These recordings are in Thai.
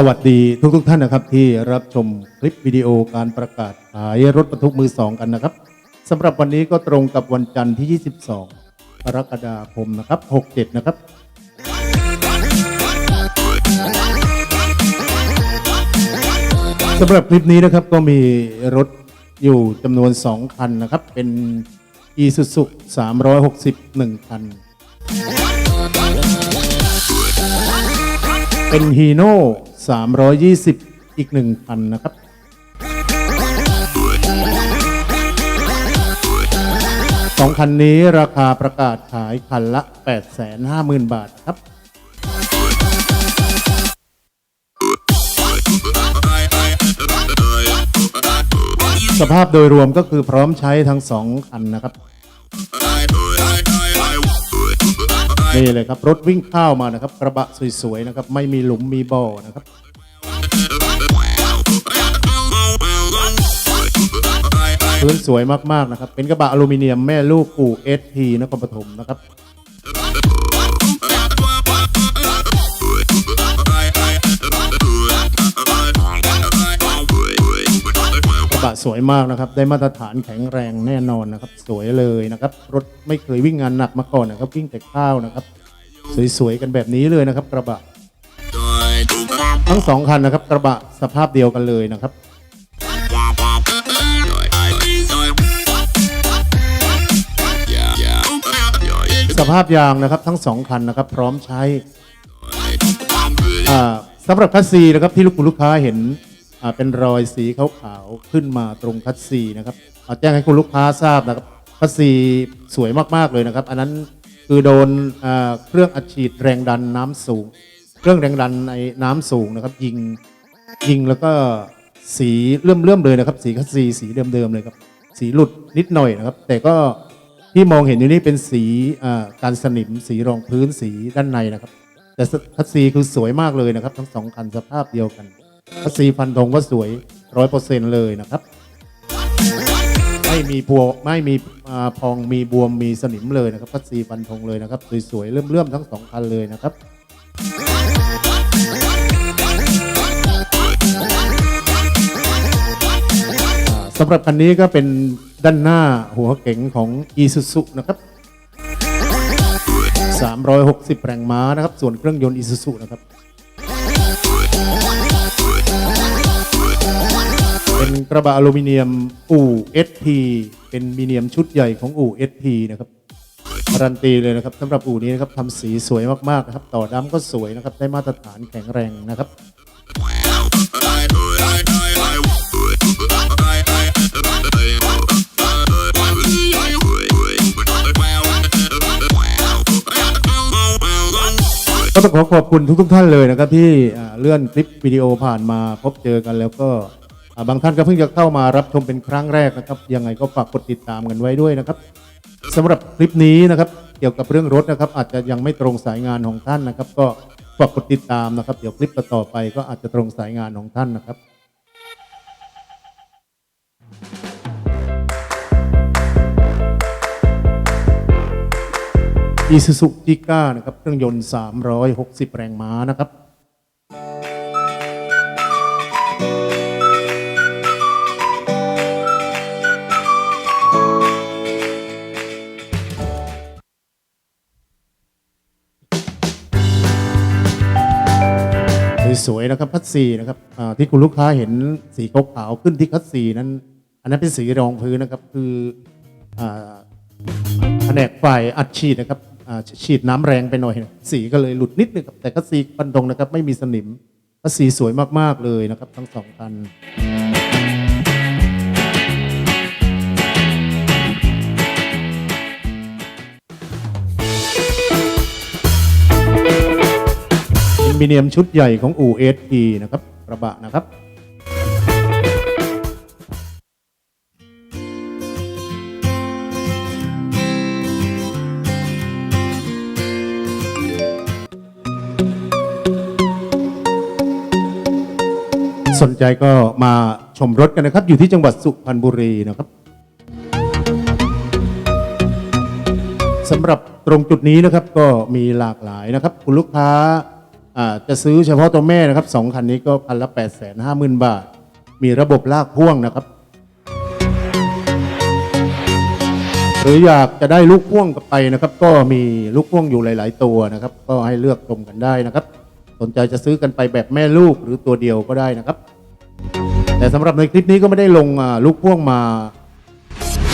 สวัสดีทุกทุกท่านนะครับที่รับชมคลิปวิดีโอการประกาศขายรถบรรทุกมือสองกันนะครับสำหรับวันนี้ก็ตรงกับวันจันทร์ที่ 22กรกฎาคมนะครับ 67 นะครับ สำหรับคลิปนี้นะครับก็มีรถอยู่จำนวน 2 คันนะครับ เป็น Isuzu 360คันเป็นฮีโน่ 320 อีกหนึ่งคันนะครับ สองคันนี้ราคาประกาศขายคันละ 850,000 บาทครับสภาพโดยรวมก็คือพร้อมใช้ทั้งสองคันนะครับ นี่เลยครับ รถวิ่งเข้ามานะครับ กระบะสวยๆนะครับ ไม่มีหลุมมีบ่อนะครับ พื้นสวยมากๆนะครับ เป็นกระบะอลูมิเนียมแม่ลูกอู่เอสทีนครปฐมนะครับ สวยมากนะครับ ได้มาตรฐานแข็งแรงแน่นอนนะครับ สวยเลยนะครับ รถไม่เคยวิ่งงานหนักมาก่อนนะครับ วิ่งแต่ข้าวนะครับ สวยๆกันแบบนี้เลยนะครับ กระบะ ทั้งสองคันนะครับ กระบะสภาพเดียวกันเลยนะครับสภาพยางนะครับทั้งสองคันนะครับ พร้อมใช้สำหรับคัสซีนะครับที่ลูกคุณลูกค้าเห็น เป็นรอยสีขาวๆขึ้นมาตรงคัสซีนะครับเอาแจ้งให้คุณลูกค้าทราบนะครับคัสซีสวยมากๆเลยนะครับ อันนั้นคือโดนเครื่องอัดฉีดแรงดันน้ำสูง เครื่องแรงดันในน้ำสูงนะครับ ยิงยิงแล้วก็สีเลื่อมๆเลยนะครับ สีคัสซีสีเดิมๆเลยครับ สีหลุดนิดหน่อยนะครับ แต่ก็ที่มองเห็นอยู่นี่เป็นสีการสนิมสีรองพื้นสีด้านในนะครับ แต่คัสซีคือสวยมากเลยนะครับ ทั้งสองคันสภาพเดียวกัน สซีฟันธงก็สวยร้อยเปอร์เซ็นต์เลยนะครับ ไม่มีพวไม่มีอพองมีบวมมีสนิมเลยนะครับคัสซีฟันธงเลยนะครับ สวยๆเลื่อมๆทั้งสองคันเลยนะครับสำหรับคันนี้ก็เป็นด้านหน้าหัวเก๋งของ Isuzu นะครับ360 แรงม้านะครับ ส่วนเครื่องยนต์ Isuzu นะครับ กระบะอลูมิเนียมอู่ SP เป็นมีเนียมชุดใหญ่ของอู่ SP นะครับการันตีเลยนะครับสำหรับอู่นี้นะครับทำสีสวยมากๆนะครับ ต่อดำก็สวยนะครับ ได้มาตรฐานแข็งแรงนะครับก็ต้องขอขอบคุณทุกๆท่านเลยนะครับ ที่เลื่อนคลิปวิดีโอผ่านมาพบเจอกันแล้วก็ บางท่านก็เพิ่งจะเข้ามารับชมเป็นครั้งแรกนะครับ ยังไงก็ฝากกดติดตามกันไว้ด้วยนะครับสำหรับคลิปนี้นะครับ เกี่ยวกับเรื่องรถนะครับ อาจจะยังไม่ตรงสายงานของท่านนะครับ ก็ฝากกดติดตามนะครับ เดี๋ยวคลิปต่อไปก็อาจจะตรงสายงานของท่านนะครับอีซูซูจิก้านะครับเครื่องยนต์ 360 แรงม้านะครับ นะครับคัดซีนะครับที่คุณลูกค้าเห็นสีขาวๆขึ้นที่คัดซีนั้น อันนั้นเป็นสีรองพื้นนะครับ คืออ่าแผนกฝ่ายอัดฉีดนะครับอ่าฉีดน้ำแรงไปหน่อย สีก็เลยหลุดนิดนึงครับแต่ก็สีบันดงนะครับ ไม่มีสนิมสีสวยมากๆเลยนะครับ ทั้งสองคัน บีเนียมชุดใหญ่ของอู่เอสีนะครับกระบะนะครับสนใจก็มาชมรถกันนะครับ อยู่ที่จังหวัดสุพรรณบุรีนะครับสำหรับตรงจุดนี้นะครับก็มีหลากหลายนะครับ คุณลูกค้า จะซื้อเฉพาะตัวแม่นะครับสองคันนี้ก็คันละ8ปดแสนห้าหมื่นบาท มีระบบลากพ่วงนะครับ หรืออยากจะได้ลูกพ่วงกลับไปนะครับ ก็มีลูกพ่วงอยู่หลาย ๆ ตัวนะครับ ก็ให้เลือกชมกันได้นะครับ สนใจจะซื้อกันไปแบบแม่ลูกหรือตัวเดียวก็ได้นะครับ แต่สำหรับในคลิปนี้ก็ไม่ได้ลงลูกพ่วงมา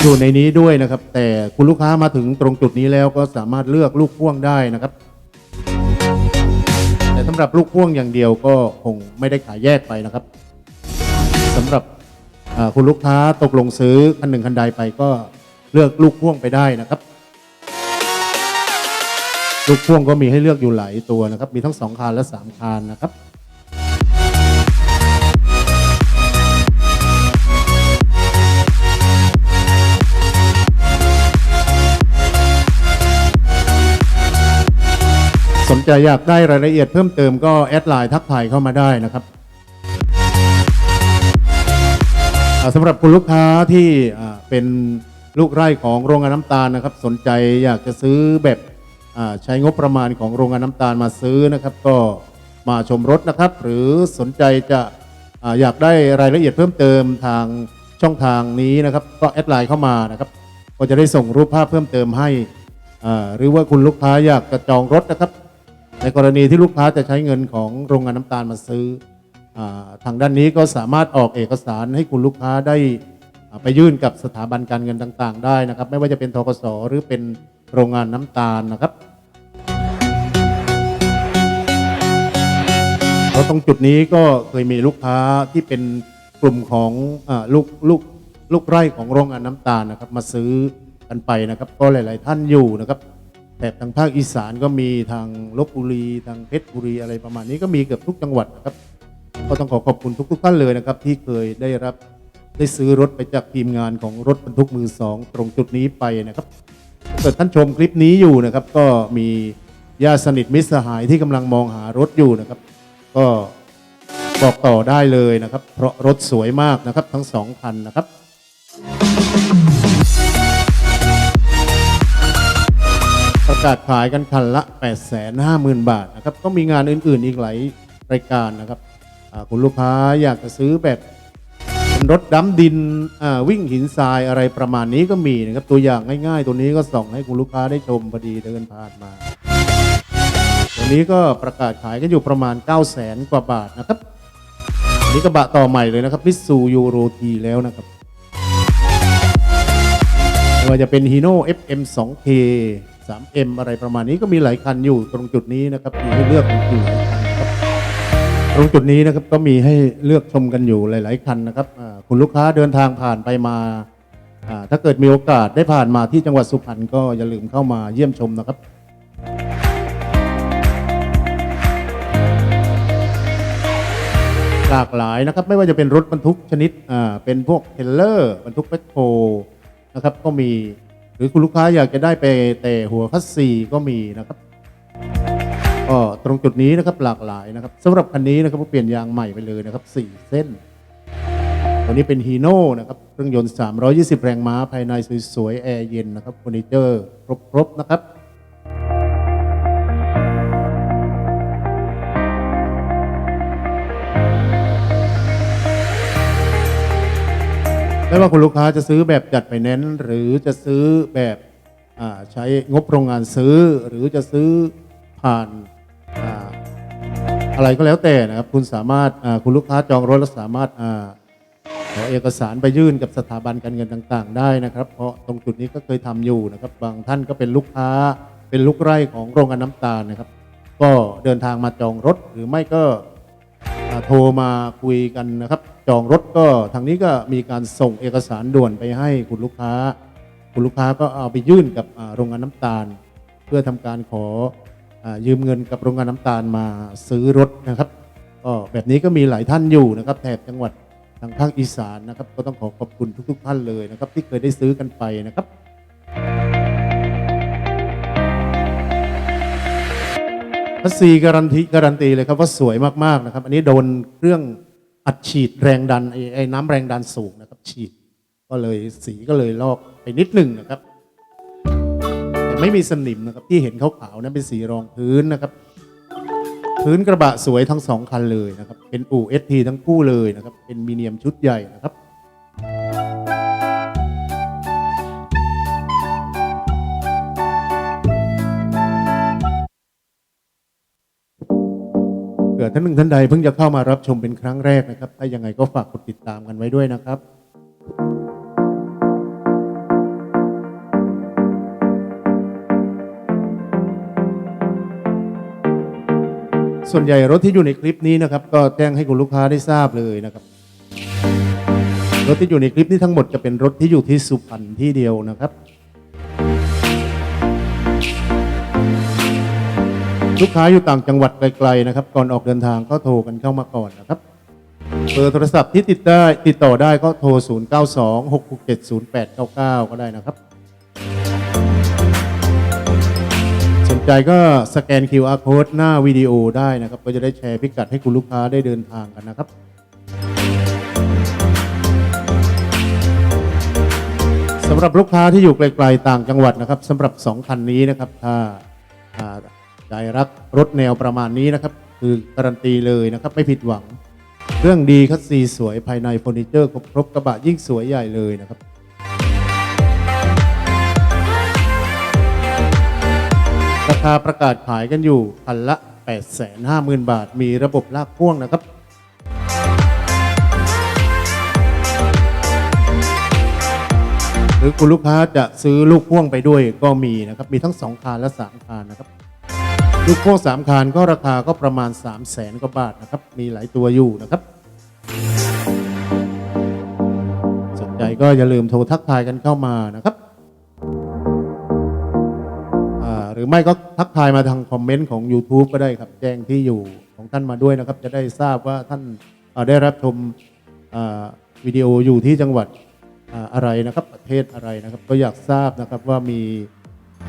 อยู่ในนี้ด้วยนะครับ แต่คุณลูกค้ามาถึงตรงจุดนี้แล้วก็สามารถเลือกลูกพ่วงได้นะครับำหรับลูกพ่วงอย่างเดียวก็คงไม่ได้ขายแยกไปนะครับสำหรับคุณลูกค้าตกลงซื้อคันหนึ่งคันใดไปก็เลือกลูกพ่วงไปได้นะครับ ลูกพ่วงก็มีให้เลือกอยู่หลายตัวนะครับ มีทั้งสองคานและสามคานนะครับ นใจอยากได้รายละเอียดเพิ่มเติมก็แอดไลน์ทักทายเข้ามาได้นะครับสำหรับคุณลูกค้าที่เป็นลูกไร่ของโรงงานน้ำตาลนะครับ สนใจอยากจะซื้อแบบใช้งบประมาณของโรงงานน้ำตาลมาซื้อนะครับ ก็มาชมรถนะครับ หรือสนใจจะอยากได้รายละเอียดเพิ่มเติมทางช่องทางนี้นะครับ ก็แอดไลน์เข้ามานะครับ ก็จะได้ส่งรูปภาพเพิ่มเติมให้หรือว่าคุณลูกค้าอยากจะจองรถนะครับ ในกรณีที่ลูกค้าจะใช้เงินของโรงงานน้ำตาลมาซื้ออทางด้านนี้ก็สามารถออกเอกสารให้คุณลูกค้าได้ไปยื่นกับสถาบันการเงินต่างๆ ได้นะครับ ไม่ว่าจะเป็นทกสหรือเป็นโรงงานน้ำตาลนะครับเพราะตรงจุดนี้ก็เคยมีลูกค้าที่เป็นกลุ่มของอลูกลูกลูกไร่ของโรงงานน้ำตาลนะครับ มาซื้อกันไปนะครับ ก็หลาย ๆ ท่านอยู่นะครับ แถบทางภาคอีสานก็มีทางลบบุรีทางเพชรบุรีอะไรประมาณนี้ก็มีเกือบทุกจังหวัดนะครับก็ต้องขอขอบคุณทุก ๆ ท่านเลยนะครับ ที่เคยได้รับได้ซื้อรถไปจากทีมงานของรถบรรทุกมือสองตรงจุดนี้ไปนะครับถ้าเกิดท่านชมคลิปนี้อยู่นะครับ ก็มีญาติสนิทมิตรสหายที่กำลังมองหารถอยู่นะครับ ก็บอกต่อได้เลยนะครับ เพราะรถสวยมากนะครับทั้งสองคันนะครับ กาศขายกันคันละ 8 5 0 0 0 0 บาทนะครับ ก็มีงานอื่นๆอีกหลายรายการนะครับคุณลูกค้าอยากจะซื้อแบบเป็นรถดำดินอ่าวิ่งหินทรายอะไรประมาณนี้ก็มีนะครับ ตัวอย่างง่ายๆ ตัวนี้ก็ส่องให้คุณลูกค้าได้ชมพอดีเดินผ่านมา ตัวนี้ก็ประกาศขายกันอยู่ประมาณ 9 0 0 0 0 0กว่าบาทนะครับนนี้กระบะต่อใหม่เลยนะครับมิสูยูโรทีแล้วนะครับไม่ว่าจะเป็น Hino FM 2K 3M อะไรประมาณนี้ก็มีหลายคันอยู่ตรงจุดนี้นะครับมีให้เลือกอยู่ตรงจุดนี้นะครับก็มีให้เลือกชมกันอยู่หลาย ๆ คันนะครับคุณลูกค้าเดินทางผ่านไปมา ถ้าเกิดมีโอกาสได้ผ่านมาที่จังหวัดสุพรรณก็อย่าลืมเข้ามาเยี่ยมชมนะครับหลากหลายนะครับไม่ว่าจะเป็นรถบรรทุกชนิดเป็นพวกเทรลเลอร์บรรทุกแบคโฮนะครับก็มี รือคุณลูกค้าอยากจะได้ไปแต่หัวคัสซีก็มีนะครับก็ตรงจุดนี้นะครับหลากหลายนะครับสำหรับคันนี้นะครับเปลี่ยนยางใหม่ไปเลยนะครับ4เส้นตัวนี้เป็นฮีโน่นะครับเครื่องยนต์ 320 แรงม้าภายในสวยๆแอร์เย็นนะครับเฟอร์นิเจอร์ครบๆนะครับ ไม่ว่าคุณลูกค้าจะซื้อแบบจัดไปแนนซ์หรือจะซื้อแบบใช้งบโรงงานซื้อ หรือจะซื้อผ่านอะไรก็แล้วแต่นะครับ คุณสามารถคุณลูกค้าจองรถแล้วสามารถขอเอกสารไปยื่นกับสถาบันการเงินต่าง ๆ ได้นะครับ เพราะตรงจุดนี้ก็เคยทำอยู่นะครับ บางท่านก็เป็นลูกค้าเป็นลูกไร่ของโรงงานน้ำตาลนะครับ ก็เดินทางมาจองรถหรือไม่ก็โทรมาคุยกันนะครับ จองรถก็ทางนี้ก็มีการส่งเอกสารด่วนไปให้คุณลูกค้า คุณลูกค้าก็เอาไปยื่นกับโรงงานน้ำตาล เพื่อทำการขออยืมเงินกับโรงงานน้ำตาลมาซื้อรถนะครับก็แบบนี้ก็มีหลายท่านอยู่นะครับแถบจังหวัดทางภาคอีสานนะครับ ก็ต้องขอขอบคุณทุก ๆ ท่านเลยนะครับ ที่เคยได้ซื้อกันไปนะครับพัสซีการันตีการันตีเลยครับว่าสวยมากๆนะครับ อันนี้โดนเครื่อง อัดฉีดแรงดันไอ้ไอ้น้ำแรงดันสูงนะครับ ฉีด ก็เลยสีก็เลยลอกไปนิดหนึ่งนะครับ แต่ไม่มีสนิมนะครับที่เห็นขาวๆนั้นเป็นสีรองพื้นนะครับ พื้นกระบะสวยทั้งสองคันเลยนะครับ เป็นอู่ ST ทั้งคู่เลยนะครับ เป็นมีเนียมชุดใหญ่นะครับ เกิดท่านหนึ่งท่านใดเพิ่งจะเข้ามารับชมเป็นครั้งแรกนะครับ ถ้ายังไงก็ฝากกดติดตามกันไว้ด้วยนะครับส่วนใหญ่รถที่อยู่ในคลิปนี้นะครับก็แจ้งให้คุณลูกค้าได้ทราบเลยนะครับรถที่อยู่ในคลิปนี้ทั้งหมดจะเป็นรถที่อยู่ที่สุพรรณที่เดียวนะครับ ลูกค้าอยู่ต่างจังหวัดไกลๆนะครับ ก่อนออกเดินทางก็โทรกันเข้ามาก่อนนะครับ เบอร์โทรศัพท์ที่ติดได้ติดต่อได้ก็โทร 0 9 2 6 6 7 0 8 9 9 ก็ได้นะครับ สนใจก็สแกน QR code หน้าวิดีโอได้นะครับ ก็จะได้แชร์พิกัดให้คุณลูกค้าได้เดินทางกันนะครับสำหรับลูกค้าที่อยู่ไกลๆต่างจังหวัดนะครับสำหรับ 2 คันนี้นะครับถ้า อ่าได้รักรถแนวประมาณนี้นะครับ คือการันตีเลยนะครับ ไม่ผิดหวัง เครื่องดีคัสซีสวยภายในเฟอร์นิเจอร์ครบครบกระบะยิ่งสวยใหญ่เลยนะครับราคาประกาศขายกันอยู่คันละ 850,000 บาท มีระบบลากพ่วงนะครับ หรือคุณลูกค้าจะซื้อลูกพ่วงไปด้วยก็มีนะครับ มีทั้ง 2 คานและ 3 คานนะครับ ลูกพ่วง3คานก็ราคาก็ประมาณ 3 0 0แสนกว่าบาทนะครับ มีหลายตัวอยู่นะครับ สนใจก็อย่าลืมโทรทักทายกันเข้ามานะครับ หรือไม่ก็ทักทายมาทางคอมเมนต์ของ YouTube ก็ได้ครับ แจ้งที่อยู่ของท่านมาด้วยนะครับ จะได้ทราบว่าท่านาได้รับชมวิดีโออยู่ที่จังหวัดอะไรนะครับ ประเทศอะไรนะครับ ก็อยากทราบนะครับว่ามี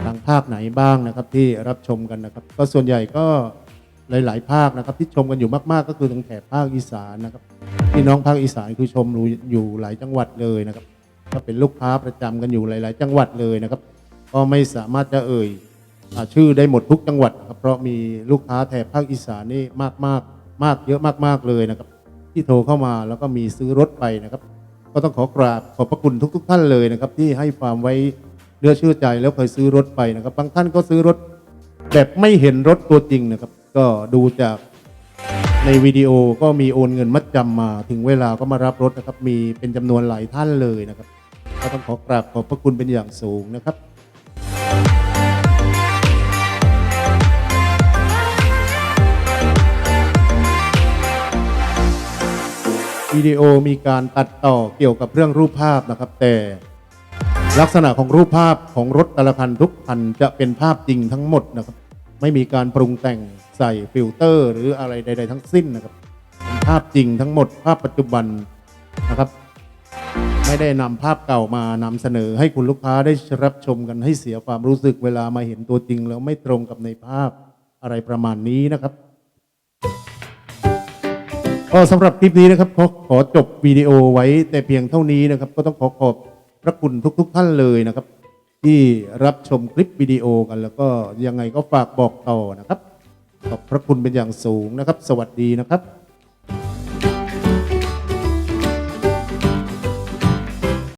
ทางภาคไหนบ้างนะครับที่รับชมกันนะครับ ก็ส่วนใหญ่ก็หลาย ๆ ภาคนะครับ ที่ชมกันอยู่มาก ๆ ก็คือทางแถบภาคอีสานนะครับพี่น้องภาคอีสานคือชมอยู่หลายจังหวัดเลยนะครับ ก็เป็นลูกค้าประจำกันอยู่หลาย ๆ จังหวัดเลยนะครับ ก็ไม่สามารถจะเอ่ยชื่อได้หมดทุกจังหวัดนะครับเพราะมีลูกค้าแถบภาคอีสานนี่มากมากมากเยอะมาก ๆ เลยนะครับ ที่โทรเข้ามาแล้วก็มีซื้อรถไปนะครับ ก็ต้องขอกราบขอบพระคุณทุก ๆ ท่านเลยนะครับ ที่ให้ความไว้ เลือเชื่อใจแล้วเคยซื้อรถไปนะครับ บางท่านก็ซื้อรถแบบไม่เห็นรถตัวจริงนะครับ ก็ดูจากในวิดีโอก็มีโอนเงินมัดจำมา ถึงเวลาก็มารับรถนะครับ มีเป็นจำนวนหลายท่านเลยนะครับก็ต้องขอกราบขอบพระคุณเป็นอย่างสูงนะครับวิดีโอมีการตัดต่อเกี่ยวกับเรื่องรูปภาพนะครับ แต่ ลักษณะของรูปภาพของรถแต่ละคันทุกคันจะเป็นภาพจริงทั้งหมดนะครับ ไม่มีการปรุงแต่งใส่ฟิลเตอร์ หรืออะไรใด ๆ ทั้งสิ้นนะครับเป็นภาพจริงทั้งหมด ภาพปัจจุบันนะครับ ไม่ได้นำภาพเก่ามานำเสนอให้คุณลูกค้าได้รับชมกันให้เสียความรู้สึกเวลามาเห็นตัวจริง แล้วไม่ตรงกับในภาพอะไรประมาณนี้นะครับก็สำหรับคลิปนี้นะครับขอขอจบวิดีโอไว้แต่เพียงเท่านี้นะครับ ก็ต้องขอขอบ พระคุณทุก ๆ ท่านเลยนะครับ ที่รับชมคลิปวิดีโอกัน แล้วก็ยังไงก็ฝากบอกต่อนะครับ ขอบพระคุณเป็นอย่างสูงนะครับ สวัสดีนะครับ